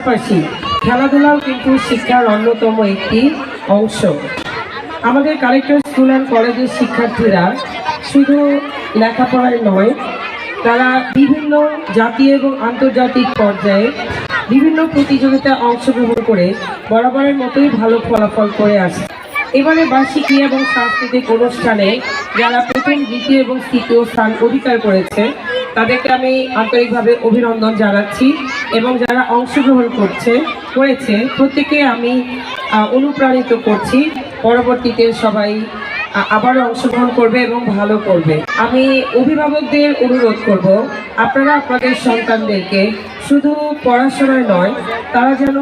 পাশাপাশি খেলাধুলাও কিন্তু শিক্ষার অন্যতম একটি অংশ। আমাদের কালেক্টর স্কুল অ্যান্ড কলেজের শিক্ষার্থীরা শুধু লেখাপড়ায় নয়, তারা বিভিন্ন জাতীয় এবং আন্তর্জাতিক পর্যায়ে বিভিন্ন প্রতিযোগিতায় অংশগ্রহণ করে বরাবরের মতোই ভালো ফলাফল করে আসে এবারে বার্ষিকী এবং সাংস্কৃতিক অনুষ্ঠানে যারা প্রথম, দ্বিতীয় এবং তৃতীয় স্থান অধিকার করেছে তাদেরকে আমি আন্তরিকভাবে অভিনন্দন জানাচ্ছি এবং যারা অংশগ্রহণ করছে, করেছে প্রত্যেকে আমি অনুপ্রাণিত করছি। পরবর্তীতে সবাই আবারও অংশগ্রহণ করবে এবং ভালো করবে। আমি অভিভাবকদের অনুরোধ করব, আপনারা আপনাদের সন্তানদেরকে শুধু পড়াশোনায় নয়, তারা যেন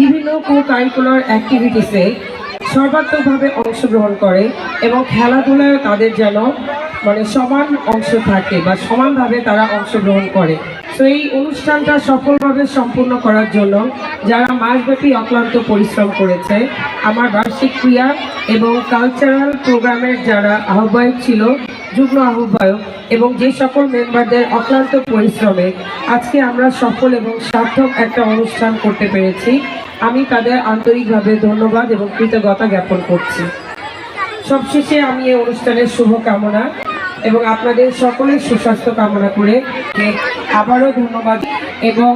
বিভিন্ন কো কারিকুলার অ্যাক্টিভিটিসে সর্বাত্মকভাবে অংশগ্রহণ করে এবং খেলাধুলায় তাদের যেন মানে সমান অংশ থাকে বা সমানভাবে তারা অংশগ্রহণ করে। তো এই অনুষ্ঠানটা সফলভাবে সম্পূর্ণ করার জন্য যারা মাসব্যাপী অক্লান্ত পরিশ্রম করেছে, আমার বার্ষিক ক্রিয়া এবং কালচারাল প্রোগ্রামের যারা আহ্বায়ক ছিল, যুগ্ম আহ্বায়ক এবং যে সকল মেম্বারদের অক্লান্ত পরিশ্রমে আজকে আমরা সফল এবং সার্থক একটা অনুষ্ঠান করতে পেরেছি। আমি তাদের আন্তরিকভাবে ধন্যবাদ এবং কৃতজ্ঞতা জ্ঞাপন করছি। সবশেষে আমি এই অনুষ্ঠানের শুভকামনা। এবং আপনাদের সকলের সুস্বাস্থ্য কামনা করে আবারও ধন্যবাদ এবং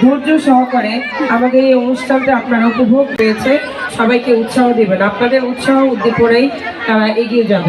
ধৈর্য সহকারে আমাদের এই অনুষ্ঠানটা আপনারা উপভোগ পেয়েছে সবাইকে উৎসাহ দেবেন। আপনাদের উৎসাহ উদ্দীপনাই তারা এগিয়ে যাবে।